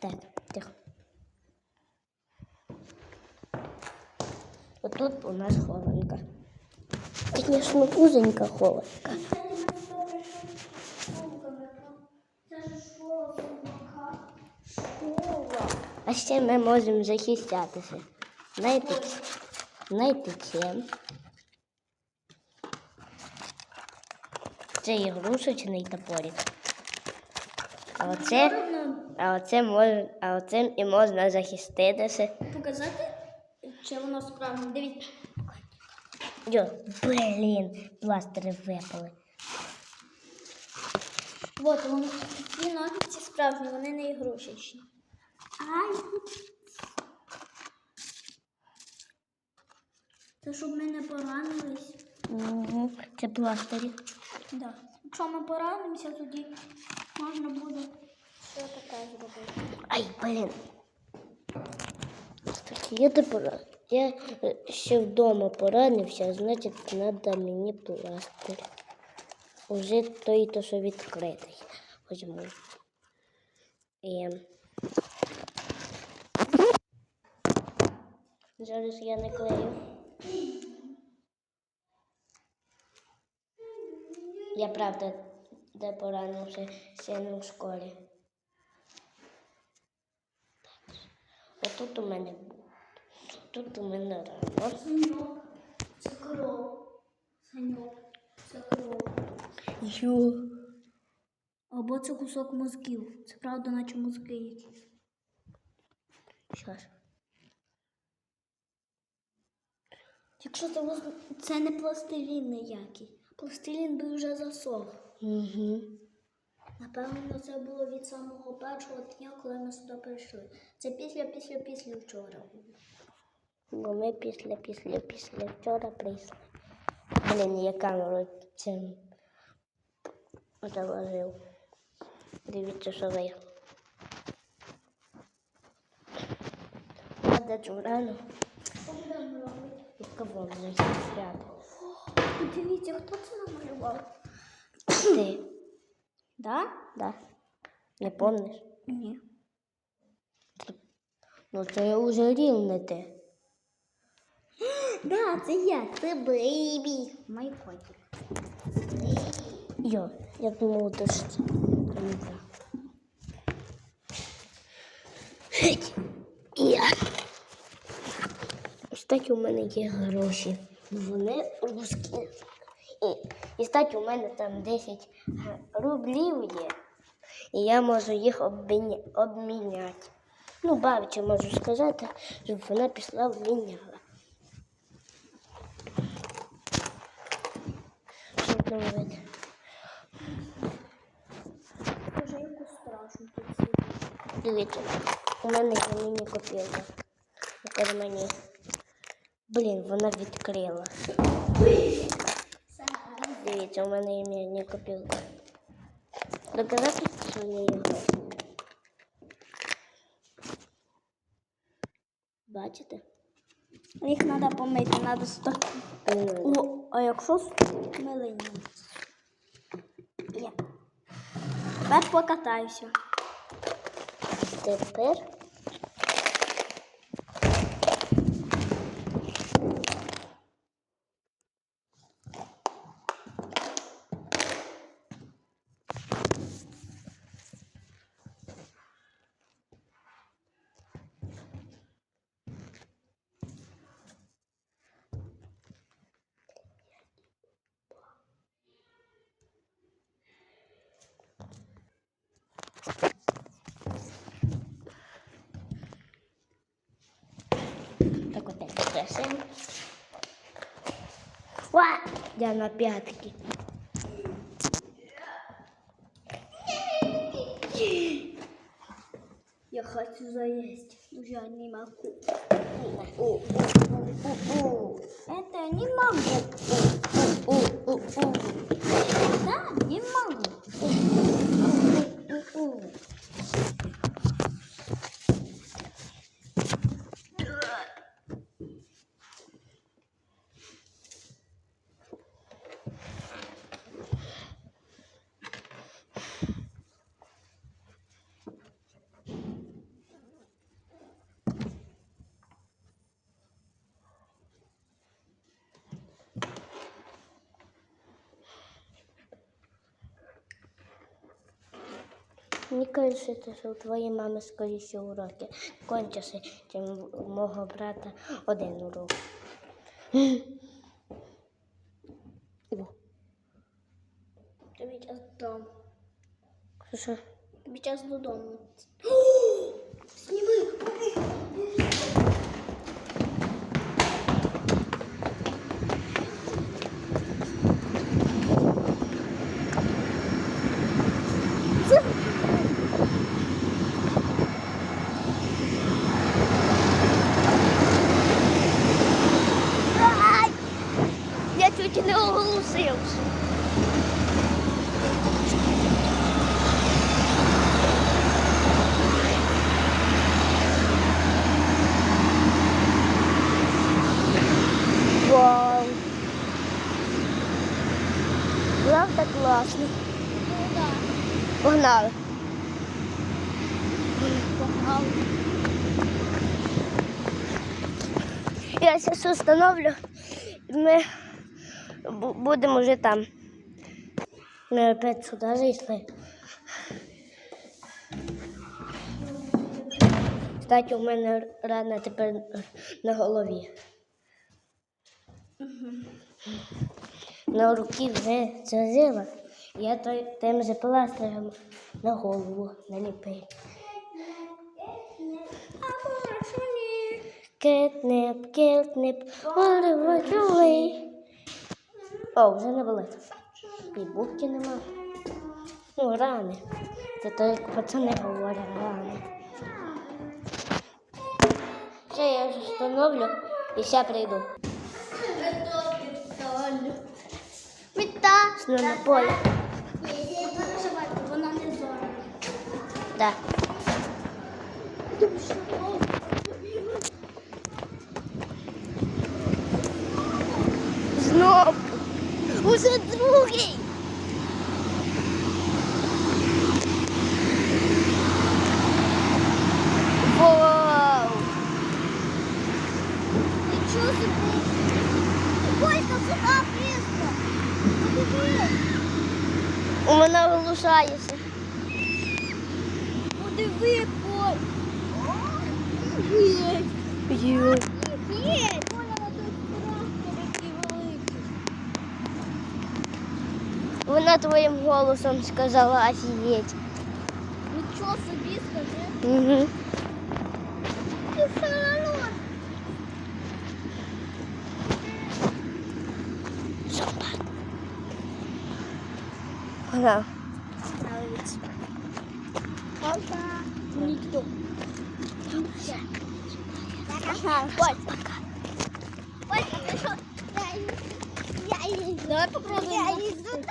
Так, тихо. Отут у нас хованка. Звісно, узенька хованка. А ще ми можемо захищатися. Знаєте, знаєте чим? Це ігрушечний топорик. А оце, а оце може, а оцим і можна захиститися. Показати, чи воно справжнє. Дивіться. Йо, блін, пластири випали. От вони ці ножиці справжні, вони не ігрушечні. Ай. Це щоб ми не поранились. Угу. Це пластирі. Да. Якщо ми поранимося, тоді можна буде. Ай, блін. Кстати, я тепер я е, ще вдома поранився, значить, треба мені пластир. Уже той, то, що відкритий. Возьму. І... Зараз я не клею. Я правда де поранився сильно в школі. Отут у мене. Тут у мене рано. Саньок, це кров. Саньок, це кров. Йо. Або це кусок мозків. Це правда, наче мозки якісь. Щас. Якщо це, воз- це не пластилін ніякий. Пластилін би вже засох. Угу. Напевно, це було від самого першого дня, коли ми сюди прийшли. Це після, після, після вчора. Бо ми після, після, після вчора прийшли. Блін, я камеру цим заложив. Дивіться, що будемо робити? від кого вже свято. Дивіться, хто це намалював? Ти, Да? да? Не помниш? Ні. Ну це вже рівне ти. Да, це я, це бейбі. Май котик. Йо, я думав, то ж це. Я. Стать у мене є гроші. Вони русські. І, і стать у мене там 10 рублів є. І я можу їх обміня- обміняти. Ну, бабці можу сказати, щоб вона пішла обміняла. Що думаєте? Скажи, яку страшну тут сидить. Дивіться, у мене є міні-копілка. Мені. Блін, вона відкрила. Дивіться, у мене є міні-копілка. Доказати, що в неї. Бачите? Їх треба помити, треба сто. О, а якщо милині? Є. Тепер покатаюся. Тепер трясем. Ва! Я на п'ятки. Я хочу заесть. Уже не могу. У, Это не могу. Да, не могу. Мені кажеться, що у твоєї мами скоріше уроки Кончився, чим у мого брата один урок. Тобі час додому. Тобі час додому. Зніми. Ай! Чуть не оголосився. Вау! Правда класно. Ну да. Погнали. Погнали. Я зараз установлю, ми будемо вже там. Ми опять сюди зайшли. Кстати, у мене рана тепер на голові. На руки вже зазила. Я той тим же пластирем на голову наліпив. Кетнеп, кетнеп, оливо чули. О, вже не болить. І бубки нема. Ну, рани. Це то як пацани говорять, рани. Ще я ж встановлю і ще прийду. Віта. Сну на полі. Вона не зорана. Да. Знов. Уже другий. Вау. Нічого собі. Колька. Подивись. У мене вилушається. Подиви, Коль. Є. Вона твоїм голосом сказала офігеть. Нічого собі скажи. Угу. Ти самоліт. Вона. Нравится. Пока. Никто. Ага, Коль. Коль, ты что? Я иду. Давай попробуем. Я иду.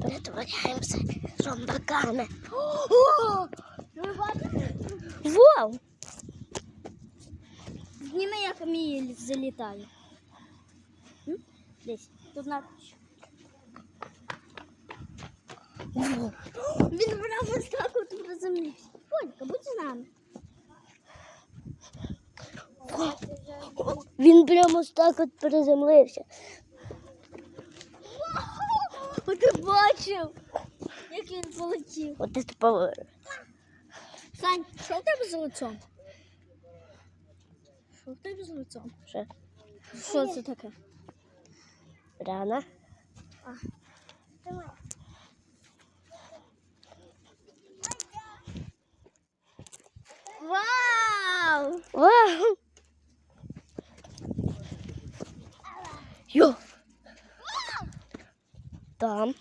Перетворяємося зомбаками. Вау! Зніми, як Мія залітає. Десь. Тут надпись. Він прямо так от приземлився. Колька, будь з нами. Він прямо так от приземлився. Ти бачив, як він полетів. От це поворот. Сань, що в тебе з лицом? Що в тебе з лицом? Що? Що це таке? Рана. Вау! Вау! Йо! Там.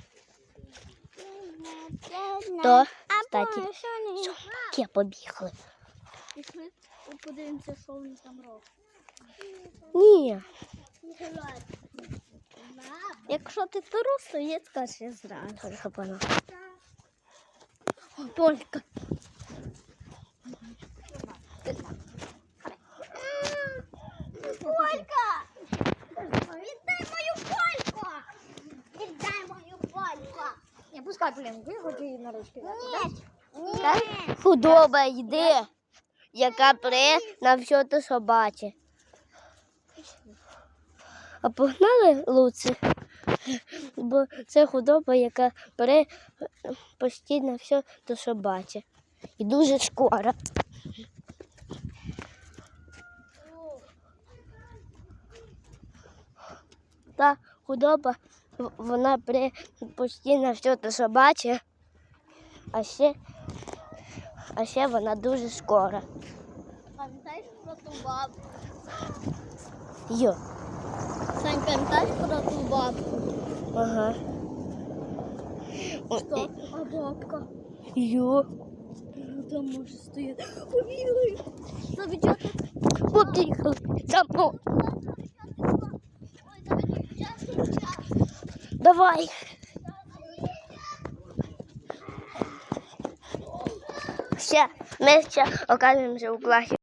То, кстати, зомбаки побігли. Пішли, подивимося, що вони там роблять. Ні. Якщо ти трус, то є скажи зразу. Хорошо, понял. Только. Не пускай пленку, я хочу її на ручки. Ні! Так? Худоба йде, яка пре на все те, що бачить. А погнали луці? Бо це худоба, яка пре почти на все що бачить. І дуже скоро. Та худоба, вона постійно все те, що бачить, а ще, а ще вона дуже скоро. Пам'ятаєш про ту бабку? Йо. Сань, пам'ятаєш про ту бабку? Ага. Що? А бабка? Йо. Там може стояти. Побігли. Заведете. Побігли. За Давай. Все, ми ще окажемося у класі.